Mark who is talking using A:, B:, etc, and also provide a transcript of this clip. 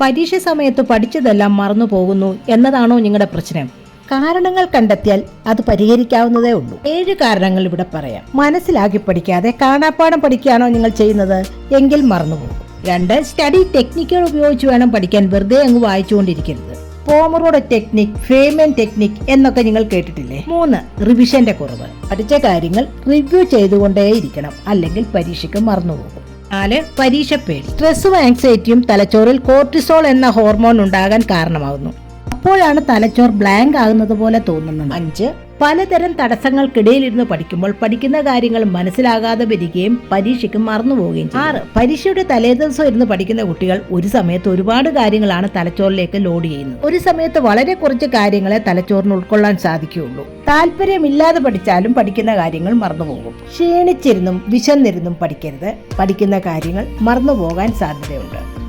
A: പരീക്ഷ സമയത്ത് പഠിച്ചതെല്ലാം മറന്നു പോകുന്നു എന്നതാണോ നിങ്ങളുടെ പ്രശ്നം? കാരണങ്ങൾ കണ്ടെത്തിയാൽ അത് പരിഹരിക്കാവുന്നതേ ഉള്ളൂ. ഏഴ് കാരണങ്ങൾ ഇവിടെ പറയാം. മനസ്സിലാക്കി പഠിക്കാതെ കാണാപ്പാടം പഠിക്കുകയാണോ നിങ്ങൾ ചെയ്യുന്നത്? എങ്കിൽ മറന്നുപോകും രണ്ട് സ്റ്റഡി ടെക്നിക്കുകൾ ഉപയോഗിച്ച് വേണം പഠിക്കാൻ വെറുതെ അങ്ങ് വായിച്ചുകൊണ്ടിരിക്കരുത്. പോമറോടെ ടെക്നിക് ഫേമൻ ടെക്നിക് എന്നൊക്കെ നിങ്ങൾ കേട്ടിട്ടില്ലേ? മൂന്ന് റിവിഷന്റെ കുറവ്. പഠിച്ച കാര്യങ്ങൾ റിവ്യൂ ചെയ്തുകൊണ്ടേയിരിക്കണം. അല്ലെങ്കിൽ പരീക്ഷയ്ക്ക് മറന്നുപോകും നാല് പരീക്ഷ പേടി. സ്ട്രെസ്സും ആങ്സൈറ്റിയും തലച്ചോറിൽ കോർട്ടിസോൾ എന്ന ഹോർമോൺ ഉണ്ടാകാൻ കാരണമാകുന്നു അപ്പോഴാണ് തലച്ചോർ ബ്ലാങ്ക് ആകുന്നത് പോലെ തോന്നുന്നത്. അഞ്ച് പലതരം തടസ്സങ്ങൾക്കിടയിലിരുന്ന് പഠിക്കുമ്പോൾ പഠിക്കുന്ന കാര്യങ്ങൾ മനസ്സിലാകാതെ വരികയും പരീക്ഷയ്ക്ക് മറന്നുപോവുകയും ചെയ്യും. ആറ് പരീക്ഷയുടെ തലേദിവസം ഇരുന്ന് പഠിക്കുന്ന കുട്ടികൾ ഒരു സമയത്ത് ഒരുപാട് കാര്യങ്ങളാണ് തലച്ചോറിലേക്ക് ലോഡ് ചെയ്യുന്നത്. ഒരു സമയത്ത് വളരെ കുറച്ച് കാര്യങ്ങളെ തലച്ചോറിന് ഉൾക്കൊള്ളാൻ സാധിക്കുകയുള്ളൂ. താല്പര്യമില്ലാതെ പഠിച്ചാലും പഠിക്കുന്ന കാര്യങ്ങൾ മറന്നുപോകും ക്ഷീണിച്ചിരുന്നും വിശന്നിരുന്നും പഠിക്കരുത്. പഠിക്കുന്ന കാര്യങ്ങൾ മറന്നുപോകാൻ സാധ്യതയുണ്ട്.